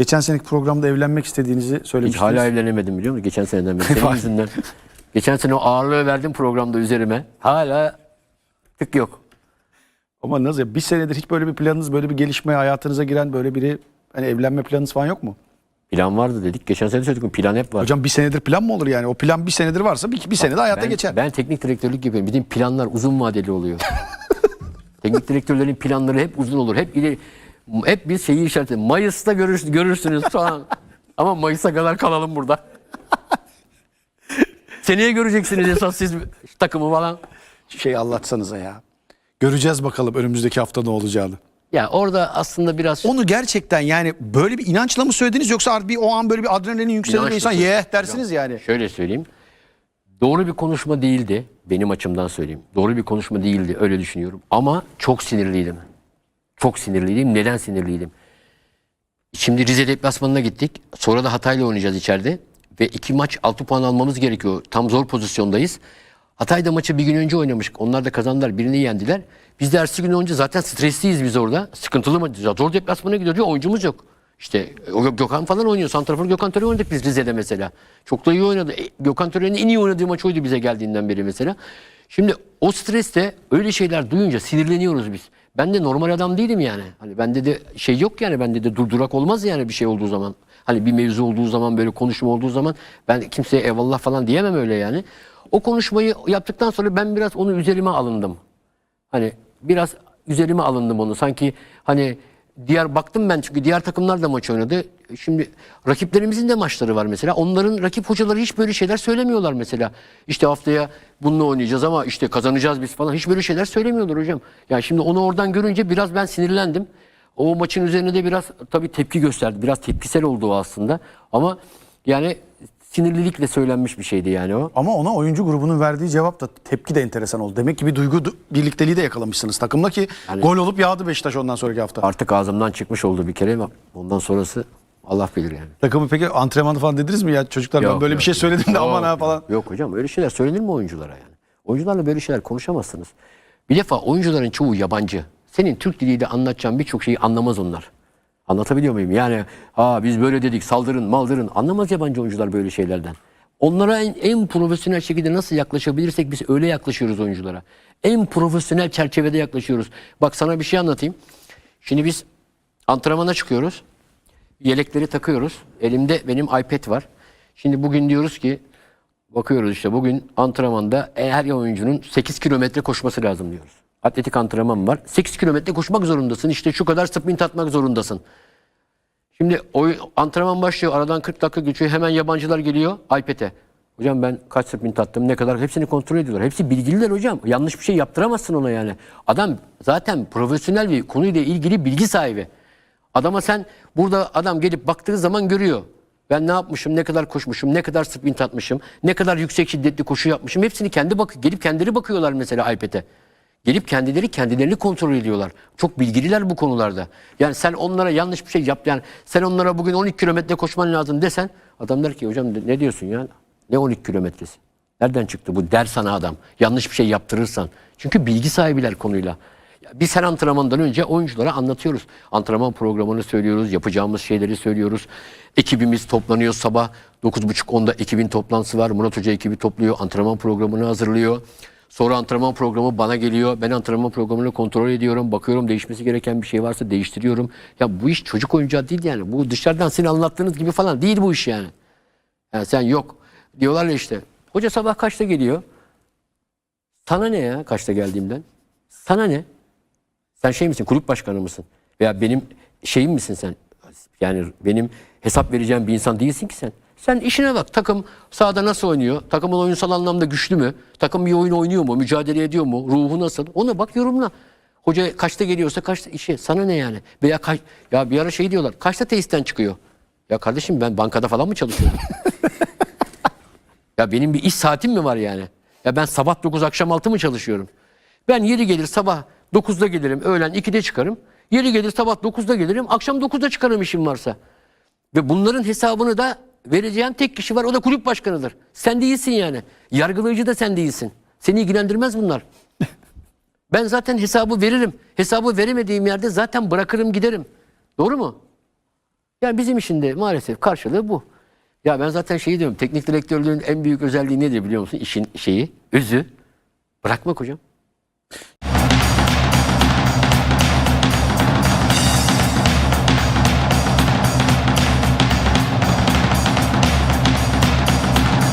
Geçen seneki programda evlenmek istediğinizi Hiç söylemiştiniz. hala evlenemedim biliyor musun? Geçen seneden beri. Senin yüzünden. Geçen sene o ağırlığı verdim programda üzerime. Hala tık yok. Ama nasıl ya? Bir senedir hiç böyle bir planınız, böyle bir gelişmeye hayatınıza giren böyle biri hani evlenme planınız falan yok mu? Plan vardı dedik. Geçen sene söyledik. Plan hep var. Hocam bir senedir plan mı olur yani? O plan bir senedir varsa bir, bir senede hayata ben, geçer. ben teknik direktörlük yapıyorum. Bizim planlar uzun vadeli oluyor. teknik direktörlerin planları hep uzun olur. Hep ileri, hep bir şeyi işaret Mayıs'ta görür, görürsünüz falan. Ama Mayıs'a kadar kalalım burada. Seneye göreceksiniz esas siz takımı falan. Şey anlatsanıza ya. Göreceğiz bakalım önümüzdeki hafta ne olacağını. Ya orada aslında biraz Onu gerçekten yani böyle bir inançla mı söylediniz yoksa bir o an böyle bir adrenalin yükselir insan söyledim. ye dersiniz yani. Şöyle söyleyeyim. Doğru bir konuşma değildi. Benim açımdan söyleyeyim. Doğru bir konuşma değildi. Öyle düşünüyorum. Ama çok sinirliydim. Çok sinirliydim. Neden sinirliydim? Şimdi Rize deplasmanına gittik. Sonra da Hatay'la oynayacağız içeride. Ve iki maç 6 puan almamız gerekiyor. Tam zor pozisyondayız. Hatay'da maçı bir gün önce oynamıştık. Onlar da kazandılar. Birini yendiler. Biz de ertesi gün önce zaten stresliyiz biz orada. Sıkıntılı maç. Zor deplasmana gidiyor diyor. Oyuncumuz yok. İşte Gö- Gökhan falan oynuyor. Santrafor Gökhan Töre oynadık biz Rize'de mesela. Çok da iyi oynadı. E, Gökhan Töre'nin en iyi oynadığı maç oydu bize geldiğinden beri mesela. Şimdi o streste öyle şeyler duyunca sinirleniyoruz biz. Ben de normal adam değilim yani. Hani bende de şey yok yani bende de durdurak olmaz yani bir şey olduğu zaman. Hani bir mevzu olduğu zaman böyle konuşma olduğu zaman ben kimseye eyvallah falan diyemem öyle yani. O konuşmayı yaptıktan sonra ben biraz onu üzerime alındım. Hani biraz üzerime alındım onu. Sanki hani diğer baktım ben çünkü diğer takımlar da maç oynadı. Şimdi rakiplerimizin de maçları var mesela. Onların rakip hocaları hiç böyle şeyler söylemiyorlar mesela. İşte haftaya bununla oynayacağız ama işte kazanacağız biz falan. Hiç böyle şeyler söylemiyorlar hocam. Yani şimdi onu oradan görünce biraz ben sinirlendim. O maçın üzerine de biraz tabii tepki gösterdi. Biraz tepkisel oldu o aslında. Ama yani sinirlilikle söylenmiş bir şeydi yani o. Ama ona oyuncu grubunun verdiği cevap da tepki de enteresan oldu. Demek ki bir duygu du- birlikteliği de yakalamışsınız takımla ki gol olup yağdı Beşiktaş ondan sonraki hafta. Artık ağzımdan çıkmış oldu bir kere ama ondan sonrası Allah bilir yani. Takımı peki antrenmanı falan dediniz mi ya çocuklar ben Yok, böyle yok, bir şey söyledim de aman ha falan. Yok hocam öyle şeyler söylenir mi oyunculara yani? Oyuncularla böyle şeyler konuşamazsınız. Bir defa oyuncuların çoğu yabancı. Senin Türk diliyle anlatacağın birçok şeyi anlamaz onlar. Anlatabiliyor muyum? Yani ha biz böyle dedik saldırın maldırın anlamaz yabancı oyuncular böyle şeylerden. Onlara en, en profesyonel şekilde nasıl yaklaşabilirsek biz öyle yaklaşıyoruz oyunculara. En profesyonel çerçevede yaklaşıyoruz. Bak sana bir şey anlatayım. Şimdi biz antrenmana çıkıyoruz. Yelekleri takıyoruz. Elimde benim iPad var. Şimdi bugün diyoruz ki bakıyoruz işte bugün antrenmanda her oyuncunun 8 kilometre koşması lazım diyoruz. Atletik antrenman var. 8 kilometre koşmak zorundasın. İşte şu kadar sprint atmak zorundasın. Şimdi oyun, antrenman başlıyor. Aradan 40 dakika geçiyor. Hemen yabancılar geliyor iPad'e. Hocam ben kaç sprint attım ne kadar hepsini kontrol ediyorlar. Hepsi bilgililer hocam. Yanlış bir şey yaptıramazsın ona yani. Adam zaten profesyonel bir konuyla ilgili bilgi sahibi. Adama sen burada adam gelip baktığı zaman görüyor. Ben ne yapmışım, ne kadar koşmuşum, ne kadar sprint atmışım, ne kadar yüksek şiddetli koşu yapmışım. Hepsini kendi bak gelip kendileri bakıyorlar mesela iPad'e. Gelip kendileri kendilerini kontrol ediyorlar. Çok bilgililer bu konularda. Yani sen onlara yanlış bir şey yap. Yani sen onlara bugün 12 kilometre koşman lazım desen adam der ki hocam ne diyorsun ya? Ne 12 kilometresi? Nereden çıktı bu der sana adam. Yanlış bir şey yaptırırsan. Çünkü bilgi sahibiler konuyla. Biz her antrenmandan önce oyunculara anlatıyoruz. Antrenman programını söylüyoruz, yapacağımız şeyleri söylüyoruz. Ekibimiz toplanıyor sabah 9.30-10'da ekibin toplantısı var. Murat Hoca ekibi topluyor, antrenman programını hazırlıyor. Sonra antrenman programı bana geliyor. Ben antrenman programını kontrol ediyorum. Bakıyorum değişmesi gereken bir şey varsa değiştiriyorum. Ya bu iş çocuk oyuncağı değil yani. Bu dışarıdan sizin anlattığınız gibi falan değil bu iş yani. Yani sen yok. Diyorlar ya işte. Hoca sabah kaçta geliyor? Sana ne ya kaçta geldiğimden? Sana ne? Sen şey misin? Kulüp başkanı mısın? Veya benim şeyim misin sen? Yani benim hesap vereceğim bir insan değilsin ki sen. Sen işine bak. Takım sahada nasıl oynuyor? Takımın oyunsal anlamda güçlü mü? Takım bir oyun oynuyor mu? Mücadele ediyor mu? Ruhu nasıl? Ona bak yorumla. Hoca kaçta geliyorsa kaçta işe. Sana ne yani? Veya kaç, ya bir ara şey diyorlar. Kaçta tesisten çıkıyor? Ya kardeşim ben bankada falan mı çalışıyorum? Ya benim bir iş saatim mi var yani? Ya ben sabah 9 akşam 6 mı çalışıyorum? Ben yeri gelir sabah 9'da gelirim, öğlen 2'de çıkarım. Yeri gelir sabah 9'da gelirim, akşam 9'da çıkarım işim varsa. Ve bunların hesabını da vereceğim tek kişi var, o da kulüp başkanıdır. Sen değilsin yani. Yargılayıcı da sen değilsin. Seni ilgilendirmez bunlar. Ben zaten hesabı veririm. Hesabı veremediğim yerde zaten bırakırım giderim. Doğru mu? Yani bizim için de maalesef karşılığı bu. Ya ben zaten şeyi diyorum. Teknik direktörlüğün en büyük özelliği nedir biliyor musun? İşin şeyi, özü. Bırakmak hocam.